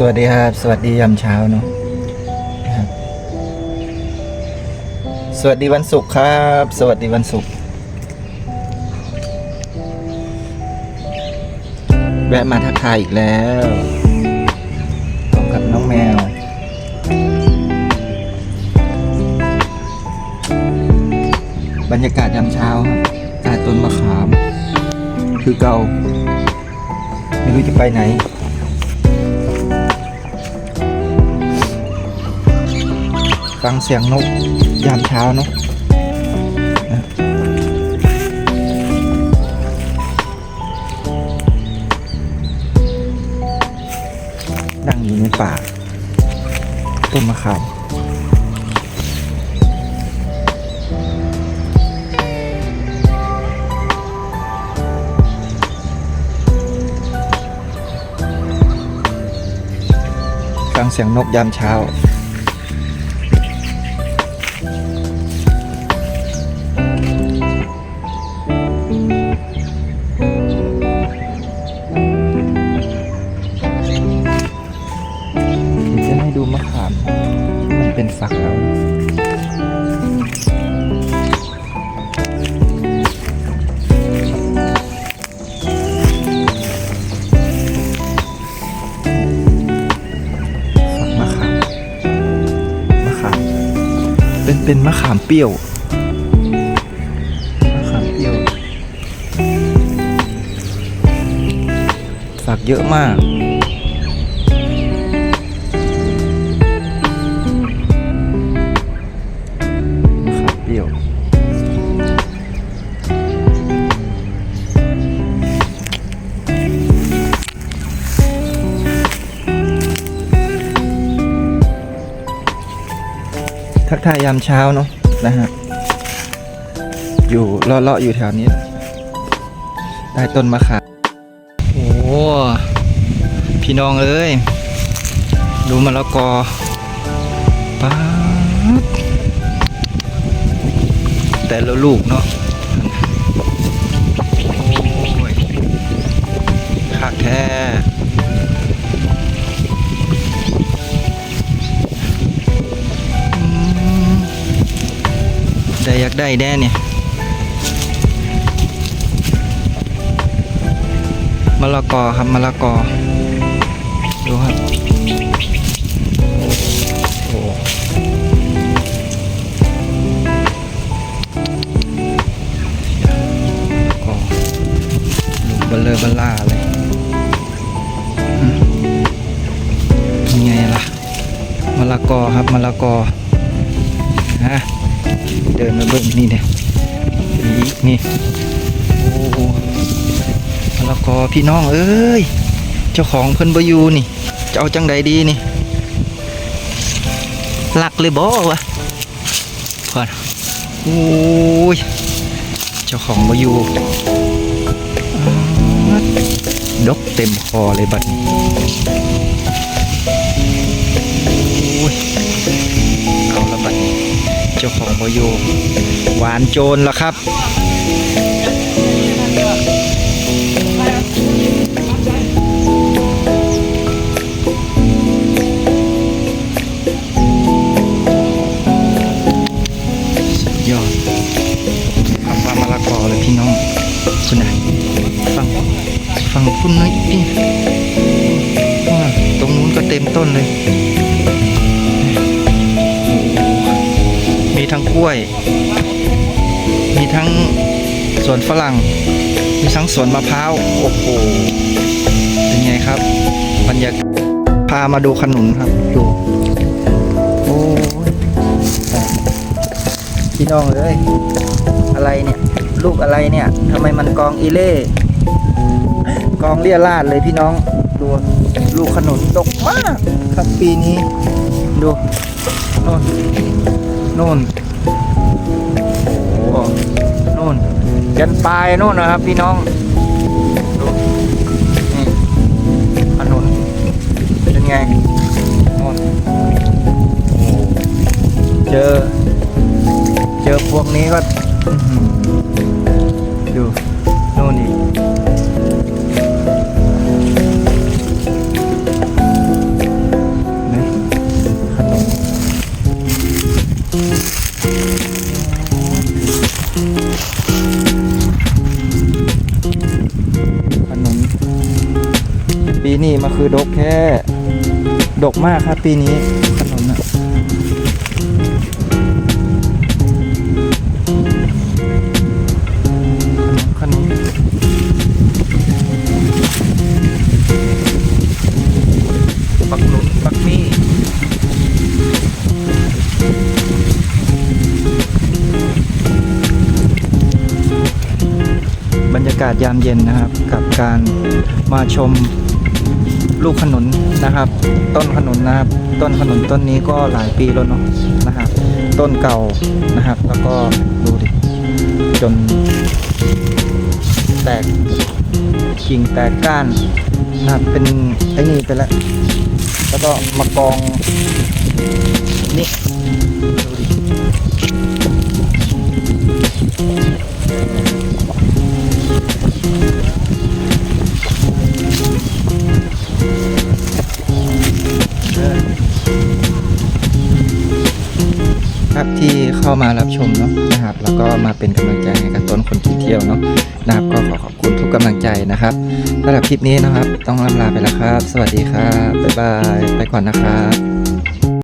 สวัสดีครับ สวัสดียามเช้าเนาะสวัสดีวันศุกร์ครับ สวัสดีวันศุกร์แวะมาทักทายอีกแล้วพร้อมกับน้องแมว บรรยากาศยามเช้าครับใต้ต้นมะขาม คือเก่า ไม่รู้จะไปไหน ฟังเสียงนกยามเช้าเนาะนะนั่งอยู่ในป่าต้นมะขามฟังเสียงนกยามเช้า เป็นเป็นมะขามเปรี้ยว มะขามเปรี้ยว ฝักเยอะมาก ทักทายยามเช้าเนาะนะฮะอยู่เลาะๆอยู่แถวนี้แหละใต้ต้นมะขามโอ้พี่น้องเอ้ยดูมะละกอป๊าดแต่ละลูกเนาะโอ้ยคักแท้ ได้อยากได้แน่เนี่ย มะละกอครับมะละกอ ดูครับโอ้ก็ลูกเบลเลอร์เบลล่าเลยอืมเป็นไงล่ะมะละกอครับมะละกอฮะ เดินมาเบิ่งนี่เนี่ยอีกนี่โอ้โหมะละกอพี่น้องเอ้ยเจ้าของเพิ่นบอยู่นี่จะเอาจังใดดีนี่หลักเลยบ่วะพอนโอ้ยเจ้าของบอยู่อ๊าดดกเต็มคอเลยบัดนี้ เจ้าของบอยู่หวานโจรแล้วครับ สุดยอดทำปลามะละกอเลยพี่น้องคุณนะฟังฟังพุ่นน้อยนี่อ่าตรงนู้นก็เต็มต้นเลย มีทั้งกล้วย มีทั้งสวนฝรั่ง มีทั้งสวนมะพร้าว โอ้โห เป็นไงครับบรรยากาศพามาดูขนุนครับ ดู โอ้ยพี่น้องเอ้ย อะไรเนี่ย ลูกอะไรเนี่ยทำไมมันกองอีเล่ กองเลี่ยราดเลยพี่น้อง ดูลูกขนุนดกมาก ครับปีนี้ ดูโน่น โน่นโอ้โหโน่นยันปลายโน่นนะครับพี่น้อง นี้มาคือดกแค่ ดกมากครับปีนี้ขนุนะขนุนปักหนุนปักมี่บรรยากาศยามเย็นนะครับ กับการมาชม ลูกขนุนนะครับ ต้นขนุนนะครับ ต้นขนุนต้นนี้ก็หลายปีแล้วเนาะนะครับ ต้นเก่านะครับ แล้วก็ดูดิจน แตกกิ่งแตกก้านนะครับเป็นไอ้นี่ไปแล้วแล้วก็มากองนี่ มารับชมเนาะนะครับ แล้วก็มาเป็นกำลังใจให้กับต้นคนที่เที่ยวเนาะนะครับก็ขอขอบคุณทุกกำลังใจนะครับสำหรับคลิปนี้นะครับ ต้องลำลาไปแล้วครับ สวัสดีครับบ๊ายบายไปก่อนนะครับ